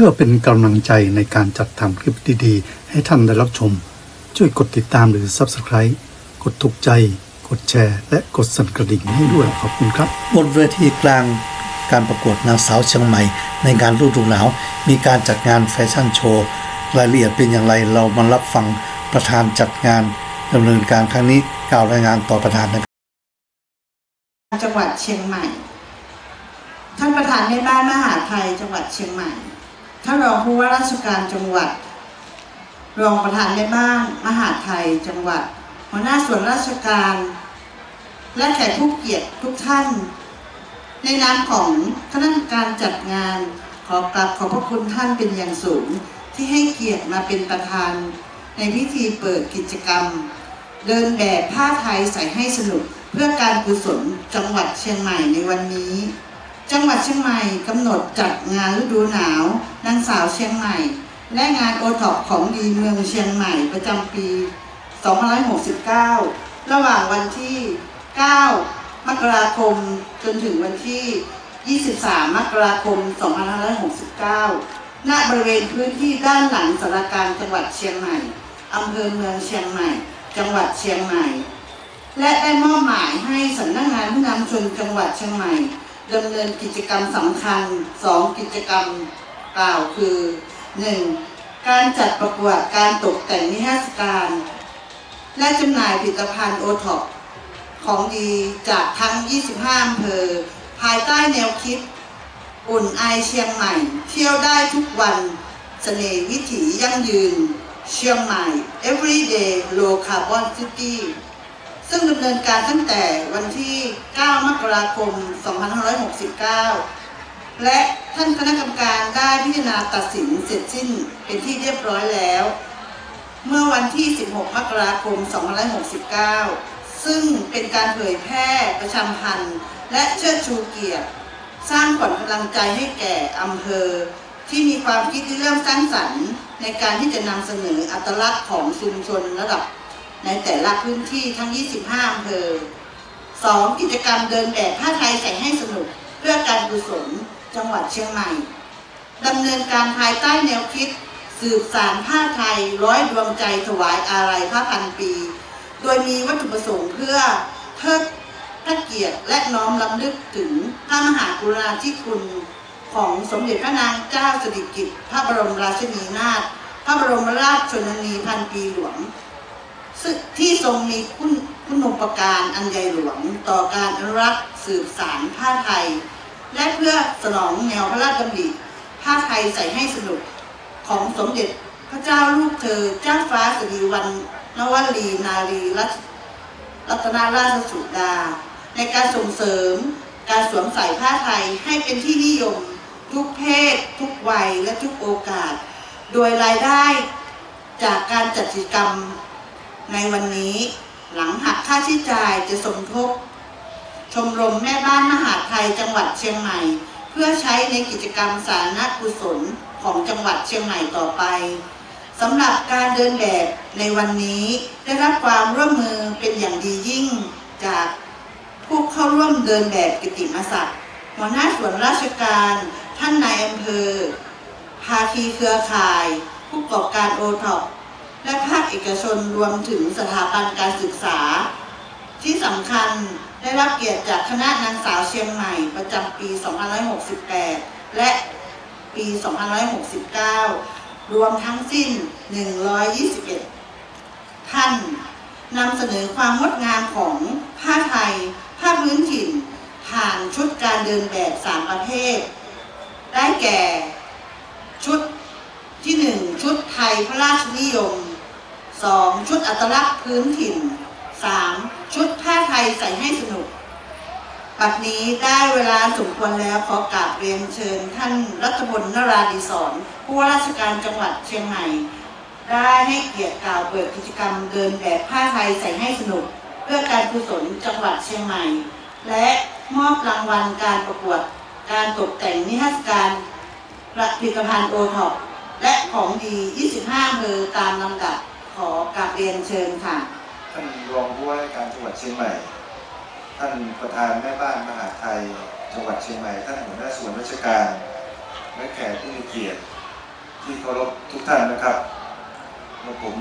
พื่อเป็นกำลังใจในการจัดทำคลิปดีๆ ให้ท่านได้รับชม ช่วยกดติดตามหรือ Subscribe กดถูกใจ กดแชร์ และกดสั่นกระดิ่งให้ด้วยขอบคุณครับ บนเวทีกลางการประกวดนางสาวเชียงใหม่ ในงานฤดูหนาว มีการจัดงานแฟชั่นโชว์ รายละเอียดเป็นอย่างไรเรามารับฟังประธานจัดงานดำเนินการครั้งนี้กล่าวรายงานต่อประธานนะครับจังหวัดเชียงใหม่ ท่านประธานในบ้านมหาไทยจังหวัดเชียงใหม่ ท่านรองผู้ว่าราชการจังหวัด รองประธานในบ้านมหาไทยจังหวัด หัวหน้าส่วนราชการ และแขกผู้เกียรติทุกท่าน ในนามของคณะกรรมการจัดงาน ขอกราบขอบพระคุณท่านเป็นอย่างสูง ที่ให้เกียรติมาเป็นประธาน ในพิธีเปิดกิจกรรม เดินแบบผ้าไทยใส่ให้สนุกเพื่อการกุศลจังหวัดเชียงใหม่ในวันนี้ จังหวัดเชียงใหม่กำหนดจัดงานฤดูหนาว นางสาวเชียงใหม่ และงานโอท็อปของดีเมืองเชียงใหม่ประจำปี 2569 ระหว่างวันที่ 9 มกราคมจนถึงวันที่ 23 มกราคม 2569 ณ บริเวณพื้นที่ด้านหลังสารการจังหวัดเชียงใหม่อำเภอเมืองเชียงใหม่ จังหวัดเชียงใหม่ และได้มอบหมายให้สำนักงานผู้นำชนจังหวัดเชียงใหม่ ดำเนินกิจกรรมสำคัญ 2 กิจกรรมกล่าวคือ 1. การจัดประกวดการตกแต่งนิทรรศการ และจำหน่ายผลิตภัณฑ์โอท็อปของดีจากทั้ง 25อำเภอ ภายใต้แนวคิด อุ่นไอเชียงใหม่ เที่ยวได้ทุกวันเสน่ห์วิถียั่งยืน เชียงใหม่ everyday low carbon city ซึ่งดำเนินการตั้งแต่วันที่ 9 มกราคม 2569 และท่านคณะกรรมการได้พิจารณาตัดสินเสร็จสิ้นเป็นที่เรียบร้อยแล้ว เมื่อวันที่ 16 มกราคม 2569 ซึ่งเป็นการเผยแพร่ประชามพันธ์และเชิดชูเกียรติ สร้างขวัญกำลังใจให้แก่อำเภอ ที่มีความคิดที่เริ่มสร้างสรรค์ ในการที่จะนำเสนออัตลักษณ์ของชุมชนระดับ ในแต่ละพื้นที่ทั้ง 25อำเภอ 2. กิจกรรมเดินแบบผ้าไทยใส่ให้สนุก เพื่อการกุศลจังหวัดเชียงใหม่ดำเนินการภายใต้แนวคิด สืบสารผ้าไทยร้อยดวงใจถวายอาลัยพระพันปี โดยมีวัตถุประสงค์เพื่อเทิดพระเกียรติและน้อมรำลึกถึงพระมหากรุณาธิคุณของสมเด็จพระนางเจ้าสิริกิติ์พระบรมราชินีนาถพระบรมราชชนนีพันปีหลวง ซึ่งที่ทรงมีคุณคุณอุปการอันใหญ่หลวงต่อการอนุรักษ์สืบสารผ้าไทย และเพื่อสนองแนวพระราชดำริผ้าไทยใส่ให้สนุกของสมเด็จพระเจ้าลูกเธอเจ้าฟ้าสิริวัณณวลีนารีรัตรัตนาราชสุดา ในการส่งเสริมการสวมใส่ผ้าไทยให้เป็นที่นิยมทุกเพศ ทุกวัยและทุกโอกาส โดยรายได้จากการจัดกิจกรรม ในวันนี้หลังหักค่าใช้จ่ายจะสมทบ ชมรมแม่บ้านมหาไทยจังหวัดเชียงใหม่ เพื่อใช้ในกิจกรรมสาธารณกุศลของจังหวัดเชียงใหม่ต่อไปสำหรับการเดินแบบในวันนี้ได้รับความร่วมมือเป็นอย่างดียิ่ง จากผู้เข้าร่วมเดินแบบกิติมศักดิ์หัวหน้าส่วนราชการ ท่านนายอำเภอภาคีเครือข่าย ผู้ประกอบการโอท็อป และภาคเอกชนรวมถึงสถาบันการศึกษา ที่สำคัญได้รับเกียรติจากคณะนางสาวเชียงใหม่ประจำปี 2568 และปี 2569 รวมทั้งสิ้น 121 ท่านนำเสนอความงดงามของผ้าไทย ผ้าพื้นถิ่น ผ่านชุดการเดินแบบ 3 ประเภท ได้แก่ชุดที่ 1 ชุดไทยพระราชนิยม 2. ชุดอัตลักษณ์พื้นถิ่น 3. ชุดผ้าไทยใส่ให้สนุกปัจนี้ได้เวลาสมควรแล้วขอกราบเรียนเชิญท่านรัฐบลนราดิศรผู้ว่าราชการจังหวัดเชียงใหม่ ได้ให้เกียรติกล่าวเปิดกิจกรรมเดินแบบผ้าไทยใส่ให้สนุก เพื่อการกุศลจังหวัดเชียงใหม่ และมอบรางวัลการประกวด การตกแต่งนิทรรศการผลิตภัณฑ์โอท็อปและของดี 25อำเภอตามลำดับ ขอกราบเรียนเชิญค่ะ ท่านรองผู้ว่าราชการจังหวัดเชียงใหม่ ท่านประธานแม่บ้านมหาไทย จังหวัดเชียงใหม่ ท่านหัวหน้าส่วนราชการ และแขกผู้มีเกียรติ ที่เคารพทุกท่านนะครับและผม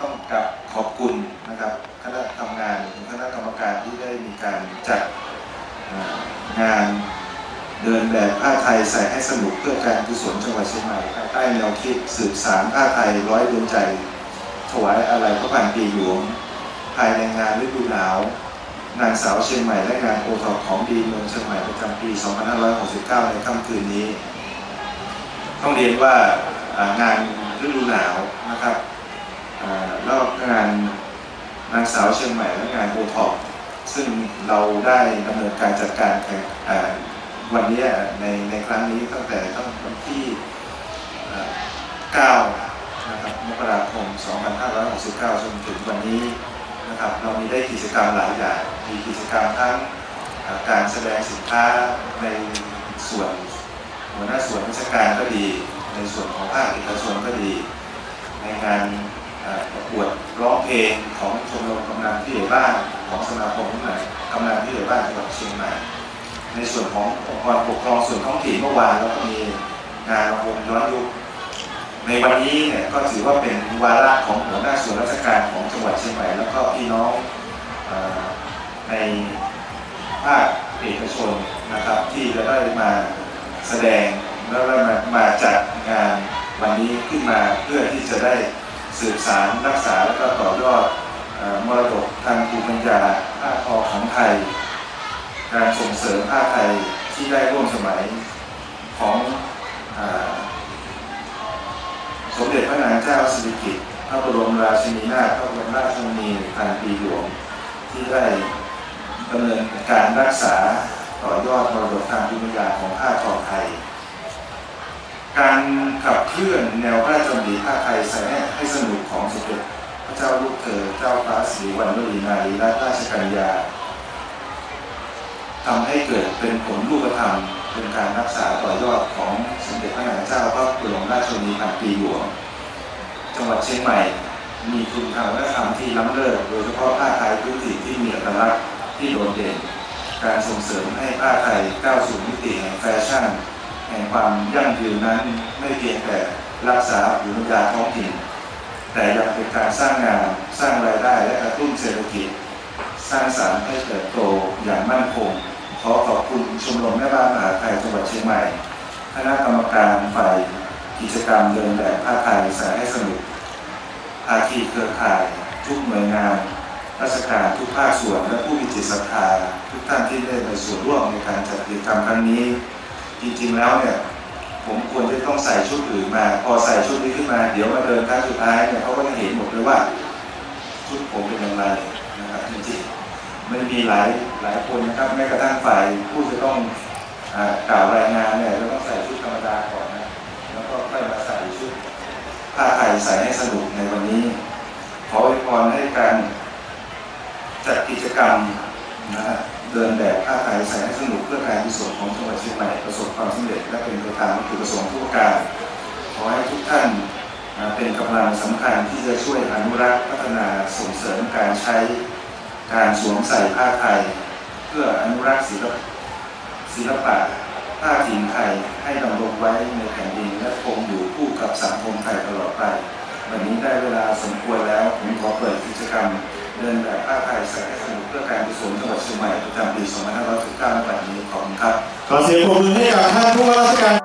ต้องกลับขอบคุณนะครับคณะทำงานคณะกรรมการที่ได้มีการจัดงานเดินแบบผ้าไทยใส่ให้สนุกเพื่อการกุศลจังหวัดเชียงใหม่ภายใต้แนวคิดสืบสารผ้าไทยร้อยดวงใจ ถวายอะไรพระพันปีหลวง ภายในงานฤดูหนาว นางสาวเชียงใหม่และงานโอทอปของดีเมืองเชียงใหม่ประจำปี 2569 ในค่ำคืนนี้ ต้องเรียนว่างานฤดูหนาวนะครับรอบงานนางสาวเชียงใหม่และงานโอทอปซึ่งเราได้ดำเนินการจัดการแข่งวันนี้ในในครั้งนี้ตั้งแต่ตั้งที่อ่า9นะครับมกราคม 2569จนถึงวันนี้นะครับเรามีได้กิจกรรมหลายอย่าง มีกิจกรรมทั้งการแสดงสินค้าในส่วนหัวหน้าส่วนราชการก็ดี ในส่วนของภาคเอกชนก็ดี ในงานประกวดร้องเพลงของชมรมกำนันที่ใหญ่บ้านของสมาคมกำนันกำนันที่ใหญ่บ้านจังหวัดเชียงใหม่ ในส่วนขององค์กรปกครองส่วนท้องถิ่นเมื่อวานเราก็มีงานวงย้อนยุค ในวันนี้เนี่ยก็ถือว่าเป็นวาระของหัวหน้าส่วนราชการของจังหวัดเชียงใหม่แล้วก็พี่น้องอในภาคเอกชนนะครับที่จะได้มาแสดงแล้วก็มามาจัดงานวันนี้ขึ้นมาเพื่อที่จะได้สืบสารรักษาและก็ต่อยอดมรดกทางภูมิปัญญาผ้าทอของไทย การส่งเสริมผ้าไทยที่ได้ร่วมสมัยของอ สมเด็จพระนางเจ้าสิริกิติ์พระบรมราชินีนาถพระบรมราชชนนีพันปีหลวงที่ได้ดำเนินการรักษาต่อยอดมรดกทางภูมิปัญญาของผ้าทอไทย การขับเคลื่อนแนวพระราชดำริผ้าไทยใส่ให้สนุกของสมเด็จพระเจ้าลูกเธอเจ้าฟ้าศรีวรรณวรีนารีรัตนราชกัญญาทำให้เกิดเป็นผลรูปธรรม เป็นการรักษาต่อยอดของสมเด็จพระนางเจ้าพระบรมราชชนนีพันปีหลวง จังหวัดเชียงใหม่ มีคุณทางวัฒนธรรมที่ล้ำเลิศโดยเฉพาะผ้าไทยพื้นถิ่นที่มีเอกลักษณ์ที่โดดเด่น การส่งเสริมให้ผ้าไทยก้าวสู่มิติแห่งแฟชั่น แห่งความยั่งยืนนั้นไม่เพียงแต่รักษาภูมิปัญญาท้องถิ่นแต่ยังเป็นการสร้างงานสร้างรายได้และกระตุ้นเศรษฐกิจ สร้างสรรค์ให้เติบโตอย่างมั่นคงขอขอบคุณ ชมรมแม่บ้านมหาไทยจังหวัดเชียงใหม่ คณะกรรมการฝ่ายกิจกรรมเดินแบบผ้าไทยสายให้สนุกภาคีเครือข่าย ทุกหน่วยงาน ราชการทุกภาคส่วนและผู้มีจิตศรัทธาทุกท่านที่ได้มีส่วนร่วมในการจัดกิจกรรมครั้งนี้ จริงๆแล้วเนี่ยผมควรจะต้องใส่ชุดอื่นมา พอใส่ชุดนี้ขึ้นมา เดี๋ยวมาเดินครั้งสุดท้ายเนี่ยเขาก็จะเห็นหมดเลยว่าชุดผมเป็นอย่างไรนะครับจริง มันมีหลายหลายคนนะครับแม้กระทั่งฝ่ายผู้จะต้องกล่าวรายงานเนี่ยจะต้องใส่ชุดธรรมดาก่อนนะแล้วก็ค่อยมาใส่ชุดผ้าไทยใส่ให้สนุกในวันนี้ ขออวยพรให้การจัดกิจกรรมนะฮะเดินแบบผ้าไทยใส่ให้สนุกเพื่อการกุศลของจังหวัดเชียงใหม่ประสบความสำเร็จและเป็นไปตามวัตถุประสงค์ทุกการขอให้ทุกท่านเป็นกำลังสำคัญที่จะช่วยอนุรักษ์พัฒนาส่งเสริมการใช้ การสวมใส่ผ้าไทย เพื่ออนุรักษ์ศิลปศิลปะผ้าถิ่นไทยให้ดำรงไว้ในแผ่นดินและคงอยู่คู่กับสังคมไทยตลอดไปวันนี้ได้เวลาสมควรแล้วผมขอเปิดกิจกรรม เดินแบบผ้าไทยใส่ให้สนุกเพื่อการกุศลจังหวัดเชียงใหม่ประจำปี 2519ในวันนี้ขอบคุณครับขอเสียงปรบมือให้กับท่านผู้ว่าราชการ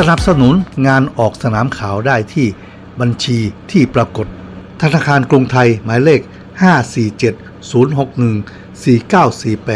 สนับสนุนงานออกสนามข่าวได้ที่บัญชีที่ปรากฏ ธนาคารกรุงไทยหมายเลข 547 061 4948